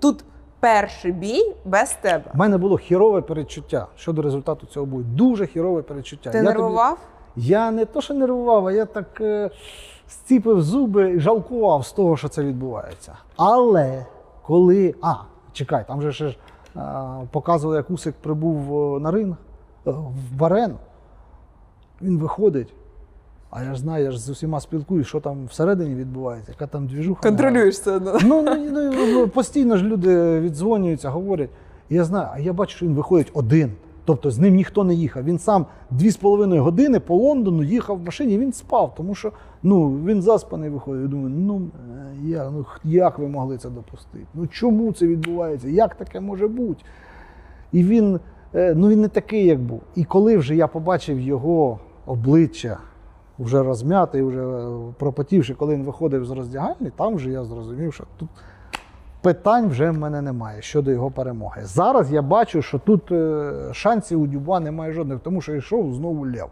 тут перший бій без тебе. У мене було хірове передчуття щодо результату цього бою. Дуже хірове передчуття. Ти Я тобі- нервував? Я не то, що нервував, а я так е, зціпив зуби і жалкував з того, що це відбувається. Але коли. А, чекай, там же ще ж е, показували, як Усик прибув е, на ринг е, в Барену. Він виходить. А я ж знаю, я ж з усіма спілкуюсь, що там всередині відбувається, яка там двіжуха. Контролюєш це. ну. Ну, ну, ну, ну, постійно ж люди віддзвонюються, говорять. І я знаю, а я бачу, що він виходить один. Тобто з ним ніхто не їхав. Він сам дві з половиною години по Лондону їхав в машині, він спав, тому що ну, він заспаний виходить. Я думаю, ну, е, я, ну як ви могли це допустити? Ну чому це відбувається? Як таке може бути? І він, е, ну, він не такий, як був. І коли вже я побачив його обличчя, вже розм'ятий, вже е, пропотівши, коли він виходив з роздягальні, там вже я зрозумів, що тут питань вже в мене немає щодо його перемоги. Зараз я бачу, що тут е, шансів у Дюба немає жодних, тому що йшов знову Лев.